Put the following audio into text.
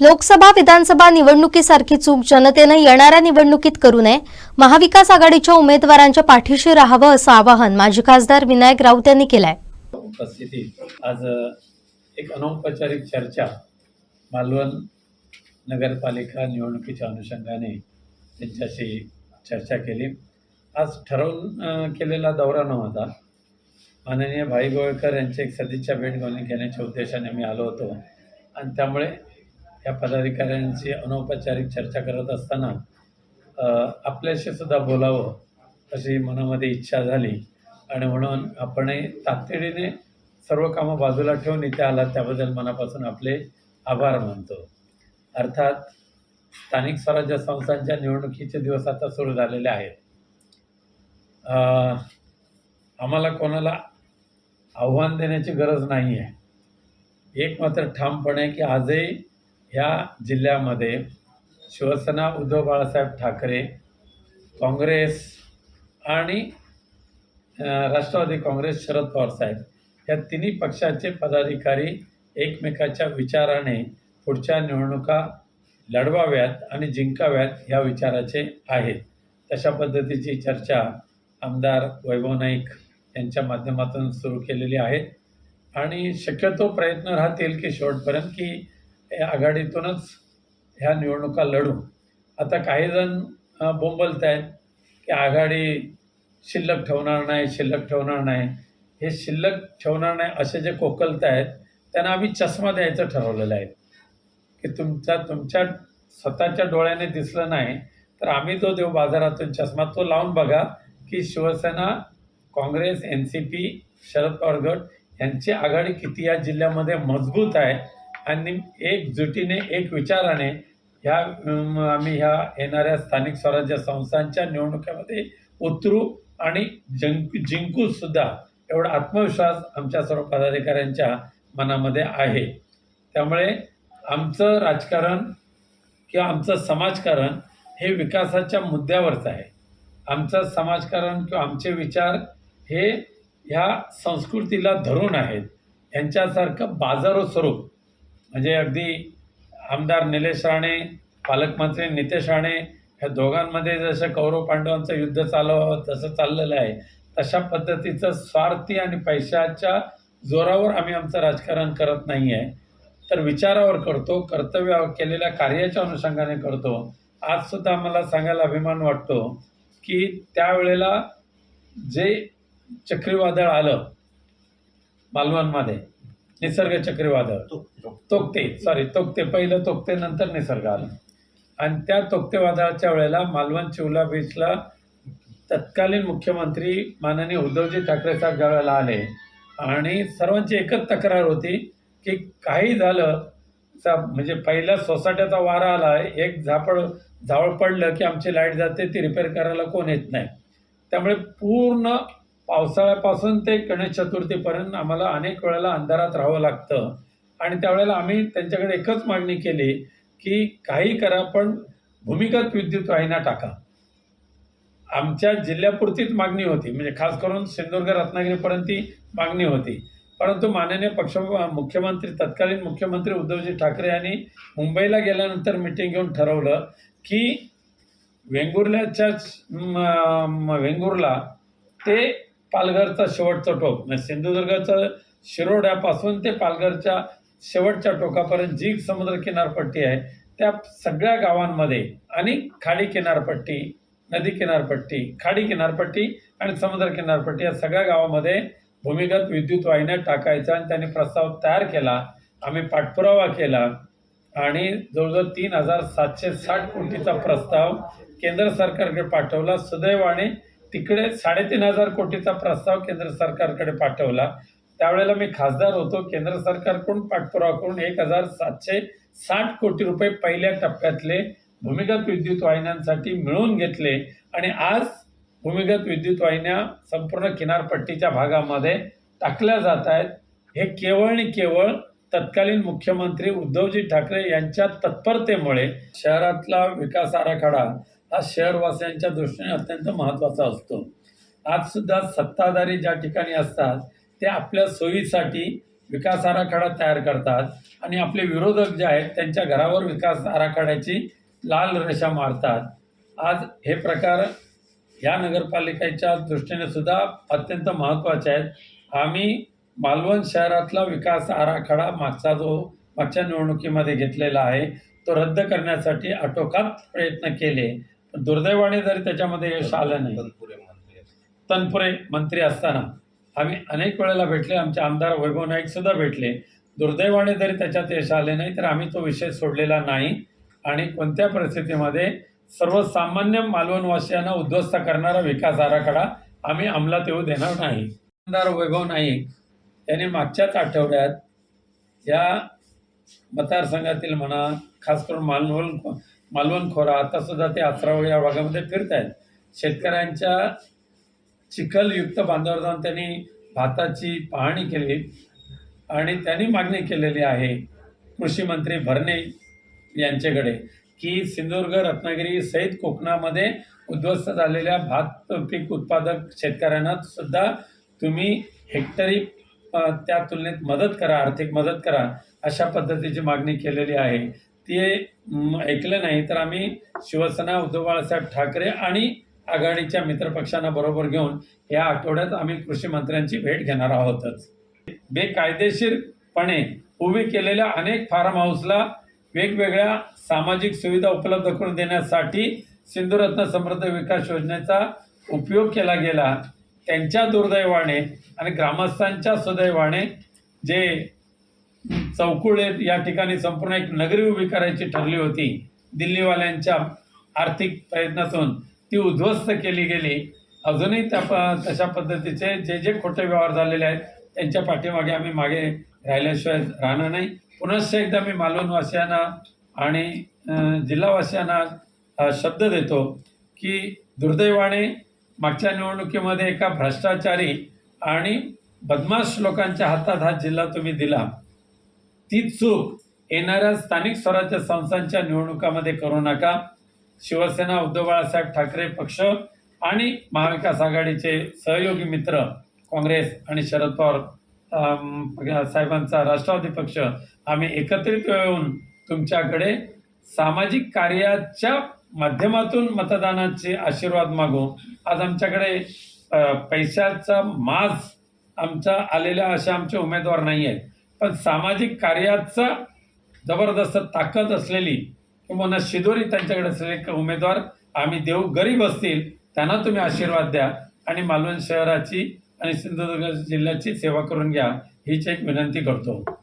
लोकसभा विधानसभा निवडणुकीसारखी चूक जनतेनं येणाऱ्या निवडणुकीत करू नये. महाविकास आघाडीच्या उमेदवारांच्या पाठीशी राहावं असं आवाहन माजी खासदार विनायक राऊत यांनी केलंय. उपस्थितीत आज एक अनौपचारिक चर्चा मालवण नगरपालिका निवडणुकीच्या अनुषंगाने त्यांच्याशी चर्चा केली. आज ठरवून केलेला दौरा नव्हता माननीय भाई गोळकर यांची एक सदिच्छा भेट घेऊन घेण्याच्या उद्देशाने मी आलो होतो. आणि त्यामुळे या पदाधिकाऱ्यांशी अनौपचारिक चर्चा करत असताना आपल्याशी सुद्धा बोलावं अशी मनामध्ये इच्छा झाली. आणि म्हणून आपणही तातडीने सर्व कामं बाजूला ठेवून इथे आला त्याबद्दल मनापासून आपले आभार मानतो. अर्थात स्थानिक स्वराज्य संस्थांच्या निवडणुकीचे दिवस आता सुरू झालेले आहेत. आम्हाला कोणाला आव्हान देण्याची गरज नाही आहे एक मात्र ठामपणे की आजही ह्या जिल्ह्यामध्ये शिवसेना उद्धव बाळासाहेब ठाकरे काँग्रेस आणि राष्ट्रवादी काँग्रेस शरद पवार साहेब या तिन्ही पक्षाचे पदाधिकारी एकमेकाच्या विचाराने पुढच्या निवडणुका लढवाव्यात आणि जिंकाव्यात ह्या विचाराचे आहेत. तशा पद्धतीची चर्चा आमदार वैभव नाईक यांच्या माध्यमातून सुरू केलेली आहे. आणि शक्यतो प्रयत्न राहतील की शेवटपर्यंत की या आघाडीतूनच ह्या निवडणुका लढू आता काही जण बोंबलत आहेत की आघाडी शिल्लक ठेवणार नाही शिल्लक ठेवणार नाही. हे शिल्लक ठेवणार नाही असे जे कोकलत आहेत त्यांना आम्ही चष्मा द्यायचं ठरवलेलं आहे. की तुमचा तुमच्या स्वतःच्या डोळ्याने दिसलं नाही तर आम्ही जो देऊ बाजारातून चष्मा तो लावून बघा की Shivsena Congress N C P Sharad Pawar गट यांची आघाडी किती या जिल्ह्यामध्ये मजबूत आहे आणि एकजुटीने एक विचाराने ह्या आम्ही ह्या येणाऱ्या स्थानिक स्वराज्य संस्थांच्या निवडणुकीमध्ये उतरू आणि जिंक जिंकू सुद्धा एवढा आत्मविश्वास आमच्या सर्व पदाधिकाऱ्यांच्या मनामध्ये आहे. त्यामुळे आमचं राजकारण किंवा आमचं समाजकारण हे विकासाच्या मुद्द्यावरच आहे. आमचं समाजकारण किंवा आमचे विचार हे ह्या संस्कृतीला धरून आहेत. यांच्यासारखं बाजारो स्वरूप म्हणजे अगदी आमदार निलेश राणे पालकमंत्री नितेश राणे ह्या दोघांमध्ये जसं कौरव पांडवांचं युद्ध चालवावं तसं चाललेलं आहे. तशा पद्धतीचं स्वार्थी आणि पैशाच्या जोरावर आम्ही आमचं राजकारण करत नाही आहे. तर विचारावर करतो कर्तव्य केलेल्या कार्याच्या अनुषंगाने करतो. आजसुद्धा मला सांगायला अभिमान वाटतो की त्यावेळेला जे चक्रीवादळ आलं मालवणमध्ये निसर्ग चक्रीवादळ. Tauktae sorry Tauktae. पहिलं तोक्ते नंतर निसर्ग आलं. आणि त्या तोक्ते वादळाच्या वेळेला मालवण चिवला बीचला तत्कालीन मुख्यमंत्री माननीय उद्धवजी ठाकरे साहेब ज्यावेळेला आले आणि सर्वांची एकच तक्रार होती की काही झालं सा म्हणजे पहिल्या सोसाट्याचा वारा आला एक झापड झावळ पडलं की आमची लाइट जाते ती रिपेअर करायला कोण येत नाही. त्यामुळे पूर्ण पावसाळ्यापासून ते गणेश चतुर्थीपर्यंत आम्हाला अनेक वेळेला अंधारात राहावं लागतं. आणि त्यावेळेला आम्ही त्यांच्याकडे एकच मागणी केली की काही करा पण भूमिगत विद्युत वाहिन्या टाका. आमच्या जिल्ह्यापुरतीच मागणी होती. म्हणजे खास करून सिंधुदुर्ग रत्नागिरीपर्यंत ती मागणी होती. परंतु माननीय पक्ष मुख्यमंत्री तत्कालीन मुख्यमंत्री उद्धवजी ठाकरे यांनी मुंबईला गेल्यानंतर मिटिंग घेऊन ठरवलं की वेंगुर्ल्याच्याच वेंगुर्ला ते पालघरचा शेवटचा टोक. म्हणजे सिंधुदुर्गाचं शिरोड्यापासून ते पालघरच्या शेवटच्या टोकापर्यंत जी समुद्र किनारपट्टी आहे त्या सगळ्या गावांमध्ये आणि खाडी किनारपट्टी नदी किनारपट्टी खाडी किनारपट्टी आणि समुद्र किनारपट्टी या सगळ्या गावामध्ये भूमिगत विद्युत वाहिन्या टाकायचा आणि त्यांनी प्रस्ताव तयार केला. आम्ही पाठपुरावा केला आणि जवळजवळ तीन हजार सातशे साठ कोटीचा प्रस्ताव केंद्र सरकारकडे पाठवला. सुदैवाने तिकडे साडेतीन हजार कोटीचा प्रस्ताव केंद्र सरकारकडे पाठवला. त्यावेळेला मी खासदार होतो. केंद्र सरकारकडून पाठपुरावा करून एक हजार सातशे साठ कोटी रुपये पहिल्या टप्प्यातले भूमिगत विद्युत वाहिन्यांसाठी मिळवून घेतले आणि आज भूमिगत विद्युत वाहिन्या संपूर्ण किनारपट्टीच्या भागामध्ये टाकल्या जात आहेत. हे केवळ आणि केवळ तत्कालीन मुख्यमंत्री उद्धवजी ठाकरे यांच्या तत्परतेमुळे शहरातला विकास आराखडा हा शहरवासियांच्या दृष्टीने अत्यंत महत्त्वाचा असतो. आजसुद्धा सत्ताधारी ज्या ठिकाणी असतात ते आपल्या सोयीसाठी विकास आराखडा तयार करतात आणि आपले विरोधक जे आहेत त्यांच्या घरावर विकास आराखड्याची लाल रेषा मारतात. आज हे प्रकार ह्या नगरपालिकेच्या दृष्टीने सुद्धा अत्यंत महत्त्वाचे आहेत. आम्ही मालवण शहरातला विकास आराखडा मागचा जो मागच्या निवडणुकीमध्ये घेतलेला आहे तो रद्द करण्यासाठी आटोकात प्रयत्न केले. दुर्दैवाने जरी त्याच्यामध्ये यश आलं नाही. तनपुरे मंत्री आहेत. तनपुरे मंत्री असताना आम्ही अनेक वेळेला भेटले आमचे आमदार वैभव नाईक सुद्धा भेटले. दुर्दैवाने जरी त्याच्यात यश आले नाही तर आम्ही तो विषय सोडलेला नाही. आणि कोणत्या परिस्थितीमध्ये सर्वसामान्य मालवणवासियांना उद्ध्वस्त करणारा विकास आराखडा आम्ही अंमलात येऊ देणार नाही. आमदार वैभव नाईक यांनी मागच्याच आठवड्यात या मतदारसंघातील म्हणा खास करून मालवण मालवण खोरा आता सुद्धा ते आसरावळी या भागामध्ये फिरत आहेत शेतकऱ्यांच्या चिखलयुक्त बांधावर जाऊन त्यांनी भाताची पाहणी केली आणि त्यांनी मागणी केलेली आहे कृषी मंत्री भरणे यांच्याकडे की सिंधुदुर्ग रत्नागिरी सहित कोकणामध्ये उद्ध्वस्त झालेल्या भात पीक उत्पादक शेतकऱ्यांना सुद्धा तुम्ही हेक्टरी त्या तुलनेत मदत करा आर्थिक मदत करा अशा पद्धतीची मागणी केलेली आहे. ते ऐकलं नाही तर आम्ही शिवसेना उद्धव बाळासाहेब ठाकरे आणि आघाडीच्या मित्रपक्षांना बरोबर घेऊन या आठवड्यात आम्ही कृषी मंत्र्यांची भेट घेणार आहोतच. बेकायदेशीरपणे उभी केलेल्या अनेक फार्म हाऊसला वेगवेगळ्या सामाजिक सुविधा उपलब्ध करून देण्यासाठी सिंधुरत्न समृद्ध विकास योजनेचा उपयोग केला गेला. त्यांच्या दुर्दैवाने आणि ग्रामस्थांच्या सुदैवाने जे चौकुळे या ठिकाणी संपूर्ण एक नगरी उभी करायची ठरली होती. दिल्लीवाल्यांच्या आर्थिक प्रयत्नातून ती उद्ध्वस्त केली गेली. अजूनही त्या प तशा पद्धतीचे जे जे खोटे व्यवहार झालेले आहेत त्यांच्या पाठीमागे आम्ही मागे राहिल्याशिवाय राहणार नाही. पुनश्च एकदा मी मालवणवासियांना आणि जिल्हावासियांना शब्द देतो की दुर्दैवाने मागच्या निवडणुकीमध्ये एका भ्रष्टाचारी आणि बदमाश लोकांच्या हातात हा जिल्हा तुम्ही दिला. ती चूक येणाऱ्या स्थानिक स्वराज्य संस्थांच्या निवडणुकामध्ये करू नका. शिवसेना उद्धव बाळासाहेब ठाकरे पक्ष आणि महाविकास आघाडीचे सहयोगी मित्र काँग्रेस आणि शरद पवार साहेबांचा राष्ट्रवादी पक्ष. आम्ही एकत्रित येऊन तुमच्याकडे सामाजिक कार्याच्या माध्यमातून मतदानाचे आशीर्वाद मागू. आज आमच्याकडे पैशाचा मास आमचा आलेल्या अशा आमचे उमेदवार नाही आहेत पण सामाजिक कार्याचा जबरदस्त ताकद असलेली किंवा शिदोरी त्यांच्याकडे असलेले उमेदवार आम्ही देऊ गरीब असतील त्यांना तुम्ही आशीर्वाद द्या आणि मालवण शहराची आणि सिंधुदुर्ग जिल्ह्याची सेवा करून घ्या हीच एक विनंती करतो.